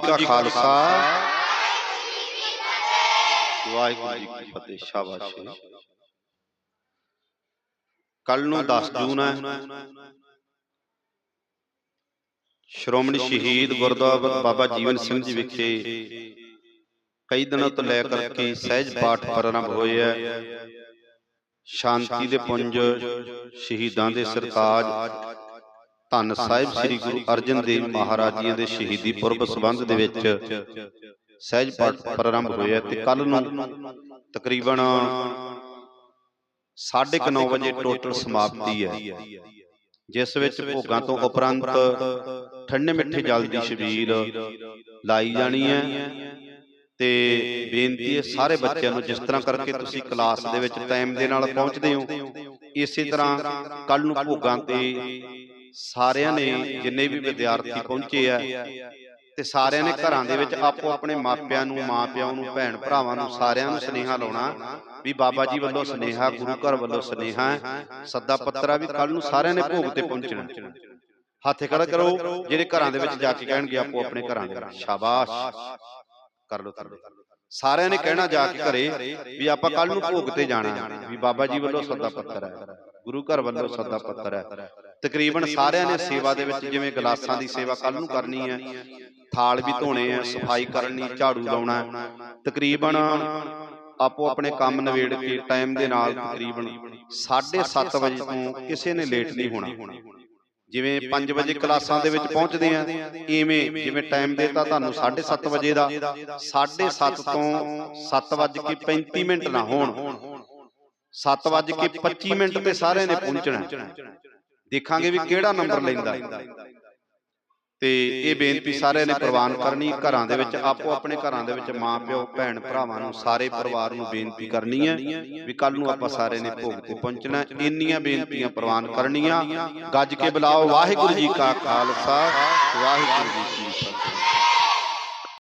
ਕਾ ਖਾਲਸਾ। ਵਾਹਿਗੁਰੂ ਜੀ ਕੀ ਫਤਿਹ ਸ਼ਾਬਾਸ਼ ਕੱਲ ਨੂੰ 10 ਜੂਨ ਹੈ। ਸ਼੍ਰੋਮਣੀ ਸ਼ਹੀਦ ਗੁਰਦੁਆਰਾ ਬਾਬਾ ਜੀਵਨ ਸਿੰਘ ਜੀ ਵਿਖੇ ਕਈ ਦਿਨਾਂ ਤੋਂ ਲੈ ਕਰਕੇ ਸਹਿਜ ਪਾਠ ਪ੍ਰਾਰੰਭ ਹੋਏ ਹੈ। ਸ਼ਾਂਤੀ ਦੇ ਪੁੰਜ ਸ਼ਹੀਦਾਂ ਦੇ ਸਰਤਾਜ। ਧੰਨ ਸਾਹਿਬ ਸ੍ਰੀ ਗੁਰੂ ਅਰਜਨ ਦੇਵ ਮਹਾਰਾਜ ਜੀ ਦੇ ਸ਼ਹੀਦੀ ਪੁਰਬ ਸੰਬੰਧ ਦੇ ਵਿੱਚ ਸਹਿਜ ਪਾਠ ਪ੍ਰਾਰੰਭ ਹੋਇਆ ਤੇ ਕੱਲ ਨੂੰ ਤਕਰੀਬਨ 9:30 ਵਜੇ ਟੋਟਲ ਸਮਾਪਤੀ ਹੈ ਜਿਸ ਵਿੱਚ ਭੋਗਾਂ ਤੋਂ ਉਪਰੰਤ ਠੰਡੇ ਮਿੱਠੇ ਜਲ ਦੀ ਛਬੀਲ ਲਾਈ ਜਾਣੀ ਹੈ ਤੇ ਬੇਨਤੀ ਹੈ ਸਾਰੇ ਬੱਚਿਆਂ ਨੂੰ ਜਿਸ ਤਰ੍ਹਾਂ ਕਰਕੇ ਤੁਸੀਂ ਕਲਾਸ ਦੇ ਵਿੱਚ ਟਾਈਮ ਦੇ ਨਾਲ ਪਹੁੰਚਦੇ ਹੋ ਇਸੇ ਤਰ੍ਹਾਂ ਕੱਲ ਨੂੰ ਭੋਗਾਂ ਤੇ ਸਾਰਿਆਂ ਨੇ ਜਿੰਨੇ ਵੀ ਵਿਦਿਆਰਥੀ ਪਹੁੰਚੇ ਆ ਤੇ ਸਾਰਿਆਂ ਨੇ ਘਰਾਂ ਦੇ ਵਿੱਚ ਆਪੋ ਆਪਣੇ ਮਾਪਿਆਂ ਨੂੰ ਮਾਪਿਆਂ ਨੂੰ ਭੈਣ ਭਰਾਵਾਂ ਨੂੰ ਸਾਰਿਆਂ ਨੂੰ ਸੁਨੇਹਾ ਲਾਉਣਾ ਵੀ ਬਾਬਾ ਜੀ ਵੱਲੋਂ ਸੁਨੇਹਾ ਗੁਰੂ ਘਰ ਵੱਲੋਂ ਸੁਨੇਹਾ ਸੱਦਾ ਪੱਤਰਾ ਵੀ ਕੱਲ ਨੂੰ ਸਾਰਿਆਂ ਨੇ ਭੋਗ ਤੇ ਪਹੁੰਚਣਾ। ਹੱਥ ਖੜਾ ਕਰੋ ਜਿਹੜੇ ਘਰਾਂ ਦੇ ਵਿੱਚ ਜਾ ਕੇ ਕਹਿਣਗੇ ਆਪੋ ਆਪਣੇ ਘਰਾਂ ਦੇ ਸ਼ਾਬਾਸ਼। ਕਰ ਲੋ ਕਰ ਲੋ ਸਾਰਿਆਂ ਨੇ ਕਹਿਣਾ ਜਾ ਕੇ ਘਰੇ ਵੀ ਆਪਾਂ ਕੱਲ ਨੂੰ ਭੋਗ ਤੇ ਜਾਣਾ ਵੀ ਬਾਬਾ ਜੀ ਵੱਲੋਂ ਸੱਦਾ ਪੱਤਰ ਹੈ। ਗੁਰੂ ਘਰ ਵੱਲੋਂ ਸੱਦਾ ਪੱਤਰ ਹੈ। ਤਕਰੀਬਨ ਸਾਰਿਆਂ ਨੇ ਸੇਵਾ ਦੇ ਵਿੱਚ ਜਿਵੇਂ ਗਲਾਸਾਂ ਦੀ ਸੇਵਾ ਕੱਲ ਨੂੰ ਕਰਨੀ ਹੈ ਥਾਲ ਵੀ ਧੋਣੇ ਆ ਸਫ਼ਾਈ ਕਰਨੀ ਝਾੜੂ ਲਾਉਣਾ। ਤਕਰੀਬਨ ਆਪੋ ਆਪਣੇ ਕੰਮ ਨਵੇੜ ਕੇ ਟਾਈਮ ਦੇ ਨਾਲ ਤਕਰੀਬਨ 7:30 ਵਜੇ ਤੋਂ ਕਿਸੇ ਨੇ ਲੇਟ ਨਹੀਂ ਹੋਣਾ। ਜਿਵੇਂ 5 ਵਜੇ ਕਲਾਸਾਂ ਦੇ ਵਿੱਚ ਪਹੁੰਚਦੇ ਆ ਇਵੇਂ ਜਿਵੇਂ ਟਾਈਮ ਦੇਤਾ ਤੁਹਾਨੂੰ 7:30 ਵਜੇ ਦਾ 7:30 ਤੋਂ 7:35 ਮਿੰਟ ਨਾ ਹੋਣ। 7:25 ਮਿੰਟ ਤੇ ਸਾਰਿਆਂ ਨੇ ਪਹੁੰਚਣਾ। ਦੇਖਾਂਗੇ ਵੀ ਕਿਹੜਾ ਨੰਬਰ ਲੈਂਦਾ। ਤੇ ਇਹ ਬੇਨਤੀ ਸਾਰਿਆਂ ਨੇ ਪ੍ਰਵਾਨ ਕਰਨੀ ਘਰਾਂ ਦੇ ਵਿੱਚ ਆਪੋ ਆਪਣੇ ਘਰਾਂ ਦੇ ਵਿੱਚ ਮਾਂ ਪਿਓ ਭੈਣ ਭਰਾਵਾਂ ਨੂੰ ਸਾਰੇ ਪਰਿਵਾਰ ਨੂੰ ਬੇਨਤੀ ਕਰਨੀ ਹੈ। ਵੀ ਕੱਲ ਨੂੰ ਆਪਾਂ ਸਾਰੇ ਨੇ ਭੋਗ ਤੇ ਪਹੁੰਚਣਾ। ਇੰਨੀਆਂ ਬੇਨਤੀਆਂ ਪ੍ਰਵਾਨ ਕਰਨੀਆਂ। ਗੱਜ ਕੇ ਬੁਲਾਓ। ਵਾਹਿਗੁਰੂ ਜੀ ਕਾ ਖਾਲਸਾ। ਵਾਹਿਗੁਰੂ ਜੀ ਕੀ ਫਤਿਹ।